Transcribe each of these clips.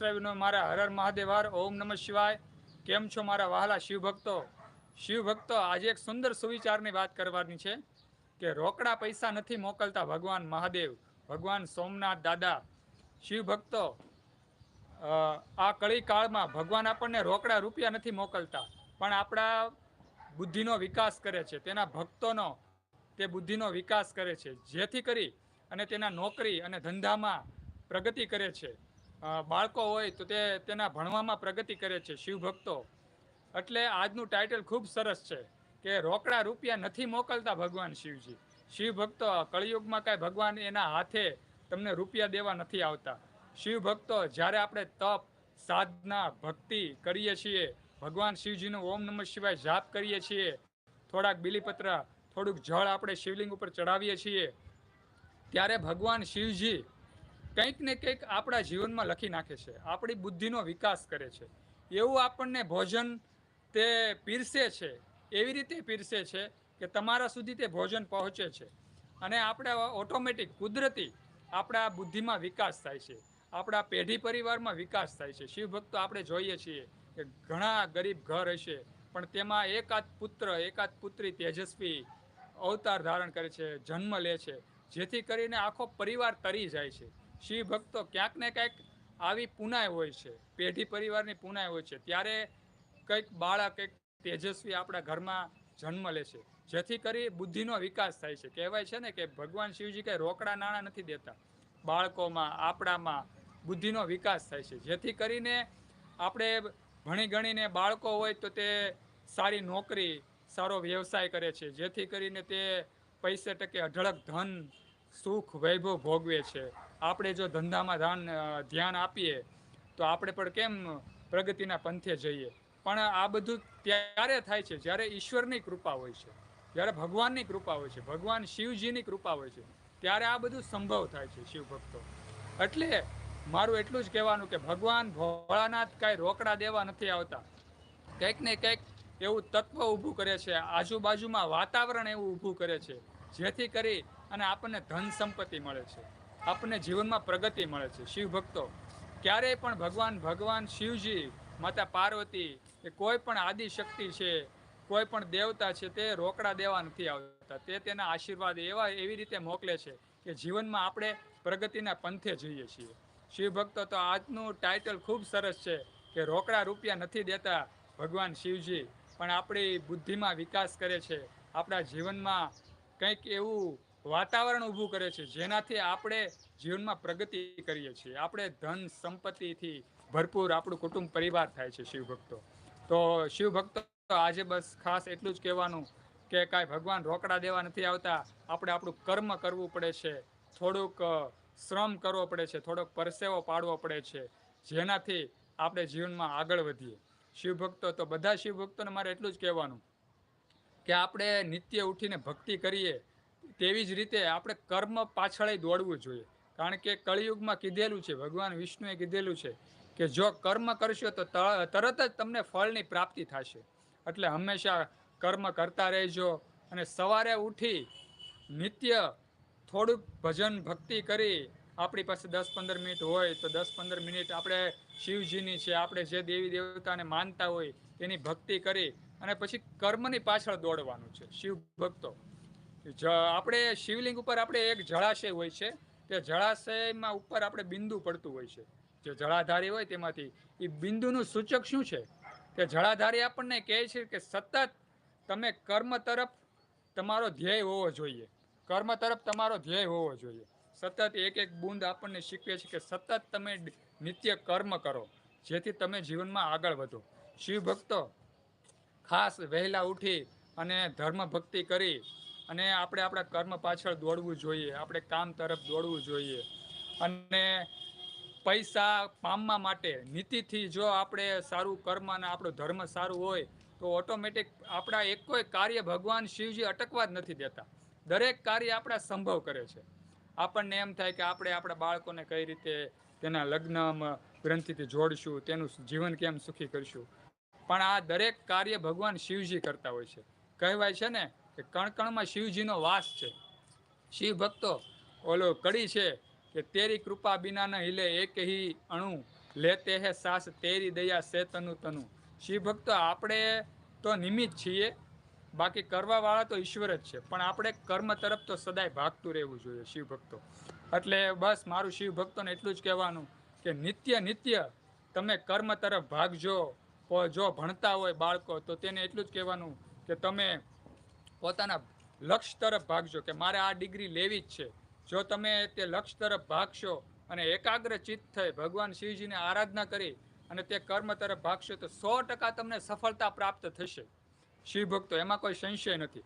સબસ્ક્રાઈબનો મારા હર હર મહાદેવ હર. ઓમ નમઃ શિવાય. કેમ છો મારા વહાલા શિવભક્તો? શિવભક્તો, આજે એક સુંદર સુવિચારની વાત કરવાની છે કે રોકડા પૈસા નથી મોકલતા ભગવાન મહાદેવ, ભગવાન સોમનાથ દાદા. શિવભક્તો આ કળી કાળમાં ભગવાન આપણને રોકડા રૂપિયા નથી મોકલતા, પણ આપણા બુદ્ધિનો વિકાસ કરે છે. તેના ભક્તોનો તે બુદ્ધિનો વિકાસ કરે છે. જેથી કરી અને તેના નોકરી અને ધંધામાં પ્રગતિ કરે છે. બાળકો હોય તો તે તેના ભણવામાં પ્રગતિ કરે છે, શિવભક્તો. એટલે આજનું ટાઇટલ ખૂબ સરસ છે કે રોકડા રૂપિયા નથી મોકલતા ભગવાન શિવજી. શિવ ભક્તો કળિયુગમાં કાંઈ ભગવાન એના હાથે તમને રૂપિયા દેવા નથી આવતા. શિવ ભક્તો જ્યારે આપણે તપ, સાધના, ભક્તિ કરીએ છીએ, ભગવાન શિવજીનો ઓમ નમઃ શિવાય જાપ કરીએ છીએ, થોડાક બિલીપત્ર, થોડુંક જળ આપણે શિવલિંગ ઉપર ચડાવીએ છીએ, ત્યારે ભગવાન શિવજી કંઈક ને કંઈક આપણા જીવનમાં લખી નાખે છે. આપણી બુદ્ધિનો વિકાસ કરે છે. એવું આપણને ભોજન તે પીરસે છે, એવી રીતે પીરસે છે કે તમારા સુધી તે ભોજન પહોંચે છે. અને આપણે ઓટોમેટિક કુદરતી આપણા બુદ્ધિમાં વિકાસ થાય છે. આપણા પેઢી પરિવારમાં વિકાસ થાય છે. શિવભક્તો આપણે જોઈએ છીએ કે ઘણા ગરીબ ઘર હશે, પણ તેમાં એકાદ પુત્ર, એકાદ પુત્રી તેજસ્વી અવતાર ધારણ કરે છે, જન્મ લે છે. જેથી કરીને આખો પરિવાર તરી જાય છે. શિવ ભક્તો ક્યાંક ને ક્યાંક આવી પુનાય હોય છે. પેઢી પરિવારની પુનાય હોય છે. ત્યારે કંઈક બાળક એક તેજસ્વી આપણા ઘરમાં જન્મ લે છે. જેથી કરી બુદ્ધિનો વિકાસ થાય છે. કહેવાય છે ને કે ભગવાન શિવજી કંઈ રોકડા નાણાં નથી દેતા. બાળકોમાં, આપણામાં બુદ્ધિનો વિકાસ થાય છે. જેથી કરીને આપણે ભણી ગણીને બાળકો હોય તો તે સારી નોકરી, સારો વ્યવસાય કરે છે. જેથી કરીને તે પૈસે ટકે અઢળક ધન સુખ વૈભવ ભોગવે છે. આપણે જો ધંધામાં ધ્યાન ધ્યાન આપીએ, તો આપણે પણ કેમ પ્રગતિના પંથે જઈએ? પણ આ બધું ત્યારે થાય છે જ્યારે ઈશ્વરની કૃપા હોય છે. જ્યારે ભગવાનની કૃપા હોય છે, ભગવાન શિવજીની કૃપા હોય છે, ત્યારે આ બધું સંભવ થાય છે શિવ ભક્તો એટલે મારું એટલું જ કહેવાનું કે ભગવાન ભોળાનાથ કાંઈ રોકડા દેવા નથી આવતા. કંઈક ને કંઈક એવું તત્વ ઊભું કરે છે, આજુબાજુમાં વાતાવરણ એવું ઊભું કરે છે. જેથી કરી અને આપણને ધન સંપત્તિ મળે છે. આપણને જીવનમાં પ્રગતિ મળે છે. શિવ ભક્તો, ક્યારેય પણ ભગવાન ભગવાન શિવજી, માતા પાર્વતી કે કોઈ પણ આદિ શક્તિ છે, કોઈ પણ દેવતા છે, તે રોકડા દેવા નથી આવતા. તે તેના આશીર્વાદ એવા એવી રીતે મોકલે છે કે જીવનમાં આપણે પ્રગતિના પંથે જઈએ છીએ. શિવ ભક્તો, તો આજનું ટાઇટલ ખૂબ સરસ છે કે રોકડા રૂપિયા નથી દેતા ભગવાન શિવજી, પણ આપણી બુદ્ધિમાં વિકાસ કરે છે. આપણા જીવનમાં કંઈક એવું વાતાવરણ ઊભું કરે છે, જેનાથી આપણે જીવનમાં પ્રગતિ કરીએ છીએ. આપણે ધન સંપત્તિથી ભરપૂર આપણું કુટુંબ પરિવાર થાય છે શિવભક્તો. તો શિવભક્તો આજે બસ ખાસ એટલું જ કહેવાનું કે કાંઈ ભગવાન રોકડા દેવા નથી આવતા. આપણે આપણું કર્મ કરવું પડે છે. થોડુંક શ્રમ કરવો પડે છે. થોડોક પરસેવો પાડવો પડે છે. જેનાથી આપણે જીવનમાં આગળ વધીએ. શિવભક્તો, તો બધા શિવભક્તોને મારે એટલું જ કહેવાનું કે આપણે નિત્ય ઉઠીને ભક્તિ કરીએ, તેવી જ રીતે આપણે કર્મ પાછળ દોડવું જોઈએ. કારણ કે કળિયુગમાં કીધેલું છે, ભગવાન વિષ્ણુએ કીધેલું છે કે જો કર્મ કરશો તો તરત જ તમને ફળની પ્રાપ્તિ થશે. એટલે હંમેશા કર્મ કરતા રહેજો અને સવારે ઉઠી નિત્ય થોડુંક ભજન, ભક્તિ કરી આપણી પાસે દસ પંદર મિનિટ હોય તો દસ પંદર મિનિટ આપણે શિવજીની છે, આપણે જે દેવી દેવતાને માનતા હોય તેની ભક્તિ કરી અને પછી કર્મની પાછળ દોડવાનું છે, શિવ ભક્તો. જ, આપણે શિવલિંગ ઉપર આપણે એક જળાશય હોય છે, તે જળાશયમાં ઉપર આપણે બિંદુ પડતું હોય છે. જે જળાધારી હોય તેમાંથી, એ બિંદુનું સૂચક શું છે? કે જળાધારી આપણને કહે છે કે સતત તમે કર્મ તરફ તમારો ધ્યેય હોવો જોઈએ. કર્મ તરફ તમારો ધ્યેય હોવો જોઈએ. સતત એક એક બૂંદ આપણને શીખવે છે કે સતત તમે નિત્ય કર્મ કરો, જેથી તમે જીવનમાં આગળ વધો. શિવ ભક્તો ખાસ વહેલા ઉઠી અને ધર્મ ભક્તિ કરી અને આપણે આપણા કર્મ પાછળ દોડવું જોઈએ, આપણે કામ તરફ દોડવું જોઈએ. અને પૈસા પામવા માટે, નીતિથી જો આપણે સારું કર્મ અને આપણો ધર્મ સારું હોય, તો ઓટોમેટિક આપણા એક કોઈ કાર્ય ભગવાન શિવજી અટકવા જ નથી દેતા. દરેક કાર્ય આપણા સંભવ કરે છે. આપણને એમ થાય કે આપણે આપણા બાળકોને કઈ રીતે તેના લગ્નમાં ગ્રંથિથી જોડશું, તેનું જીવન કેમ સુખી કરશું? પણ આ દરેક કાર્ય ભગવાન શિવજી કરતા હોય છે. કહેવાય છે ને કે કણકણમાં શિવજીનો વાસ છે. શિવ ભક્તો, ઓલો કડી છે કે તેરી કૃપા બિના ન हिले એક હી અણુ લેતે હે સાસ તેરી દયા સે તનુ તનુ. શિવ ભક્તો, આપણે તો નિમિત્ત છીએ, બાકી કરવાવાળા તો ઈશ્વર જ છે. પણ આપણે કર્મ તરફ તો સદાય ભાગતું રહેવું જોઈએ શિવ ભક્તો. એટલે બસ મારું શિવ ભક્તોને એટલું જ કહેવાનું કે નિત્ય નિત્ય તમે કર્મ તરફ ભાગજો. જો ભણતા હોય બાળકો, તો તેને એટલું જ કહેવાનું કે તમે પોતાના લક્ષ્ય તરફ ભાગજો કે મારે આ ડિગ્રી લેવી જ છે. જો તમે તે લક્ષ્ય તરફ ભાગશો અને એકાગ્ર ચિત્ત થઈ ભગવાન શિવજીને આરાધના કરી અને તે કર્મ તરફ ભાગશો, તો સો ટકા તમને સફળતા પ્રાપ્ત થશે. શિવ ભક્તો, એમાં કોઈ સંશય નથી.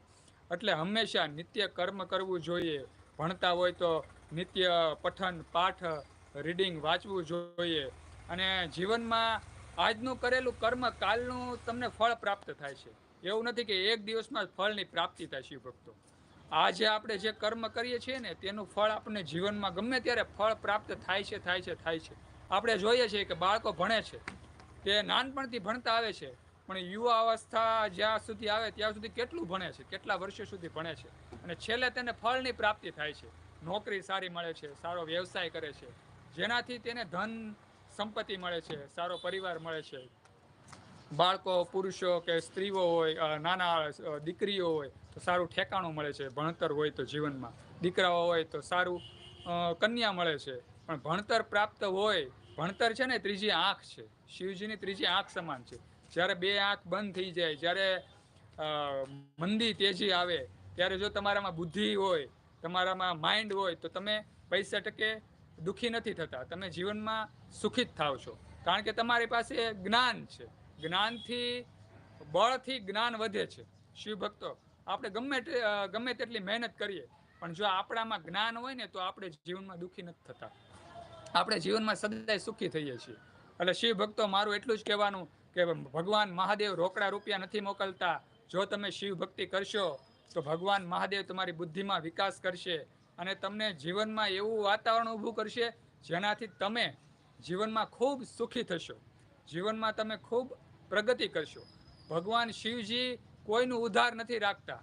એટલે હંમેશા નિત્ય કર્મ કરવું જોઈએ. ભણતા હોય તો નિત્ય પઠન, પાઠ, રીડિંગ વાંચવું જોઈએ. અને જીવનમાં આજનું કરેલું કર્મ કાલનું તમને ફળ પ્રાપ્ત થાય છે. એવું નથી કે એક દિવસમાં ફળની પ્રાપ્તિ થાય શિવ ભક્તો. આજે આપણે જે કર્મ કરીએ છીએ ને, તેનું ફળ આપણને જીવનમાં ગમે ત્યારે ફળ પ્રાપ્ત થાય છે થાય છે થાય છે. આપણે જોઈએ છીએ કે બાળકો ભણે છે. તે નાનપણથી ભણતા આવે છે, પણ યુવા અવસ્થા જ્યાં સુધી આવે ત્યાં સુધી કેટલું ભણે છે, કેટલા વર્ષો સુધી ભણે છે? અને છેલ્લે તેને ફળની પ્રાપ્તિ થાય છે. નોકરી સારી મળે છે, સારો વ્યવસાય કરે છે. જેનાથી તેને ધન સંપત્તિ મળે છે, સારો પરિવાર મળે છે. બાળકો, પુરુષો કે સ્ત્રીઓ હોય નાના દીકરીઓ હોય, તો સારું ઠેકાણું મળે છે, ભણતર હોય તો જીવનમાં. દીકરાઓ હોય તો સારું કન્યા મળે છે. પણ ભણતર પ્રાપ્ત હોય, ભણતર છે ને ત્રીજી આંખ છે. શિવજીની ત્રીજી આંખ સમાન છે. જ્યારે બે આંખ બંધ થઈ જાય, જ્યારે મંદી તેજી આવે, ત્યારે જો તમારામાં બુદ્ધિ હોય, તમારામાં માઇન્ડ હોય, તો તમે પૈસા ટકે દુઃખી નથી થતા. તમે જીવનમાં સુખી જ થાવ છો. કારણ કે તમારી પાસે જ્ઞાન છે. જ્ઞાનથી, બળથી જ્ઞાન વધે છે. શિવ ભક્તો, આપણે ગમે ગમે તેટલી મહેનત કરીએ, પણ જો આપણામાં જ્ઞાન હોય ને, તો આપણે જીવનમાં દુઃખી નથી થતા. આપણે જીવનમાં સદાય સુખી થઈએ છીએ. એટલે શિવ ભક્તો, મારું એટલું જ કહેવાનું કે ભગવાન મહાદેવ રોકડા રૂપિયા નથી મોકલતા. જો તમે શિવ ભક્તિ કરશો, તો ભગવાન મહાદેવ તમારી બુદ્ધિમાં વિકાસ કરશે. અને તમને જીવનમાં એવું વાતાવરણ ઊભું કરશે જેનાથી તમે જીવનમાં ખૂબ સુખી થશો. જીવનમાં તમે ખૂબ પ્રગતિ કરશો. ભગવાન શિવજી કોઈનું ઉધાર નથી રાખતા.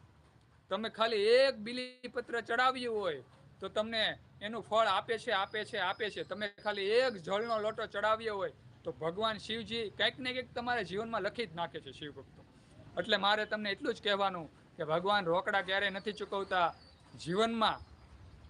તમે ખાલી એક બિલીપત્ર ચડાવ્યું હોય તો તમને એનું ફળ આપે છે આપે છે આપે છે. તમે ખાલી એક જળનો લોટો ચડાવ્યો હોય તો ભગવાન શિવજી કંઈક ને કંઈક તમારા જીવનમાં લખી જ નાખે છે શિવ ભક્તો. એટલે મારે તમને એટલું જ કહેવાનું કે ભગવાન રોકડા ક્યારેય નથી ચૂકવતા. જીવનમાં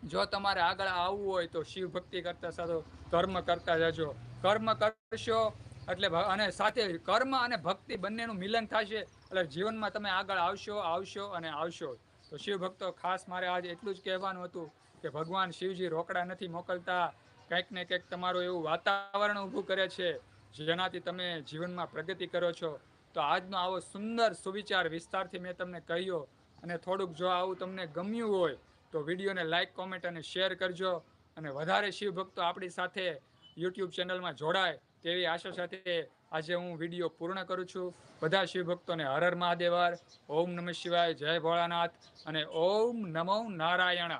જો તમારે આગળ આવવું હોય તો શિવ ભક્તિ કરતા સાધો કર્મ કરતા જજો કર્મ કરશો એટલે અને સાથે કર્મ અને ભક્તિ બંનેનું મિલન થશે એટલે જીવનમાં તમે આગળ આવશો આવશો અને આવશો. તો શિવ ભક્તો, ખાસ મારે આજે એટલું જ કહેવાનું હતું કે ભગવાન શિવજી રોકડા નથી મોકલતા. કંઈક ને કંઈક તમારું એવું વાતાવરણ ઊભું કરે છે, જેનાથી તમે જીવનમાં પ્રગતિ કરો છો. તો આજનો આવો સુંદર સુવિચાર વિસ્તારથી મેં તમને કહ્યો અને થોડુંક જો આવું તમને ગમ્યું હોય તો વિડીયોને લાઇક કોમેન્ટ અને શેર કરજો અને વધારે શિવ ભક્તો આપણી સાથે યુટ્યુબ ચેનલમાં જોડાય તેવી આશા સાથે આજે હું વીડિયો પૂર્ણ કરું છું. બધા શિવ ભક્તોને હર હર. મહાદેવર ઓમ નમઃ શિવાય, જય ભોળાનાથ અને ઓમ નમો નારાયણ.